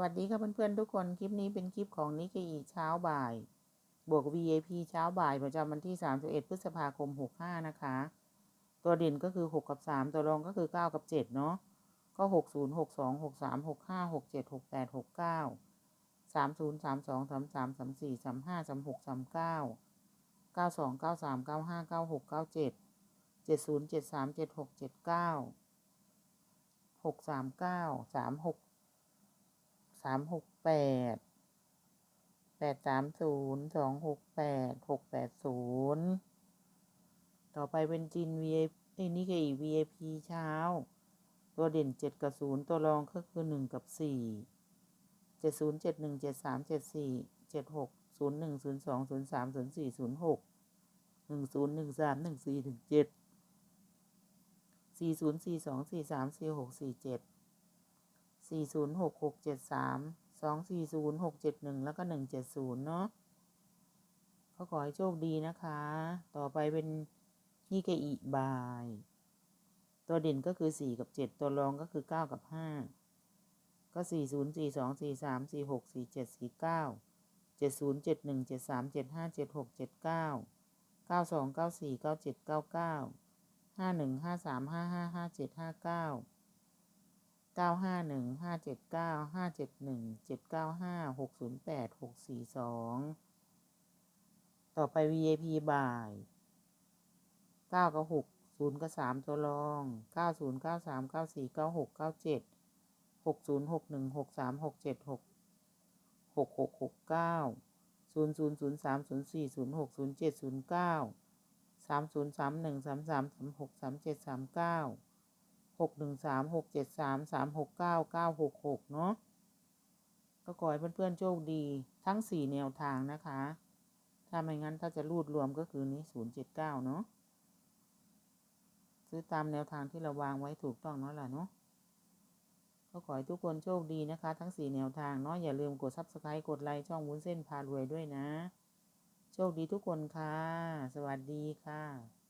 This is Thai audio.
วัสดีค่ะเพื่อนๆทุกคน คลิปนี้เป็นคลิปของนิกเกอีเช้าบ่าย บวก VAP เช้าบ่ายประจำวันที่ 31 พฤษภาคม 65 นะคะ ตัวเด่นก็คือ 6 กับ 3 ตัวรองก็คือ 9 กับ 7 เนาะ ก็ 60 62 63 65 67 68 69 30 32 33 34 35 36 39 92 93 95 96 97 70 73 76 79 639 36 สามหกแปดแปดสามศูนย์สองหกแปดหกแปดศูนย์ต่อไปเป็นจิน v ไอ้นี่ก็อี VIP เช้า ตัวเด่นเจ็ดกับศูนย์ตัวรองก็คือหนึ่งกับสี่เจ็ดศูนย์เจ็ดหนึ่งเจ็ดสามเจ็ดสี่เจ็ดหกศูนย์หนึ่งศูนย์สองศูนย์สามศูนย์สี่ศูนย์หกหนึ่งศูนย์หนึ่งสามหนึ่งสี่ถึงเจ็ดสี่ศูนย์สี่สองสี่สามสี่หกสี่เจ็ด สี่ศูนย์หกหกเจ็ดสามสองสี่ศูนย์หกเจ็ดหนึ่งแล้วก็หนึ่งเจ็ดศูนย์เนาะก็ขอให้โชคดีนะคะ ต่อไปเป็นนี่เกอีบาย ตัวเด่นก็คือสี่กับเจ็ดตัวรองก็คือเก้ากับห้าก็สี่ศูนย์สี่สองสี่สามสี่หกสี่เจ็ดสี่เก้าเจ็ดศูนย์เจ็ดหนึ่งเจ็ดสามเจ็ดห้าเจ็ดหกเจ็ดเก้าเก้าสองเก้าสี่เก้าเจ็ดเก้าเก้าห้าหนึ่งห้าสามห้าห้าห้าเจ็ดห้าเก้า เก้าห้าหนึ่งห้าเจ็ดเก้าห้าเจ็ดหนึ่งเจ็ดเก้าห้าหกศูนย์แปดหกสี่สองต่อไป VAP บ่ายเก้ากับหกศูนย์กับสามตัวรองเก้าศูนย์เก้าสามเก้าสี่เก้าหกเก้าเจ็ดหกศูนย์หกหนึ่งหกสามหกเจ็ดหกหกหกหกเก้าศูนย์ศูนย์ศูนย์สามศูนย์สี่ศูนย์หกศูนย์เจ็ดศูนย์เก้าสามศูนย์สามหนึ่งสามสามสามหกสามเจ็ดสามเก้า หกหนึ่งสามหกเจ็ดสามสามหกเก้าเก้าหกหกเนาะก็ขอให้เพื่อนๆโชคดีทั้งสี่แนวทางนะคะ ถ้าไม่งั้นถ้าจะรูดรวมก็คือนี้ศูนย์เจ็ดเก้าเนาะซื้อตามแนวทางที่เราวางไว้ถูกต้องเนาะล่ะเนาะก็ขอให้ทุกคนโชคดีนะคะ ทั้งสี่แนวทางเนาะอย่าลืมกด subscribe กดไลค์ช่องวุ้นเส้นพารวยด้วยนะ โชคดีทุกคนค่ะ สวัสดีค่ะ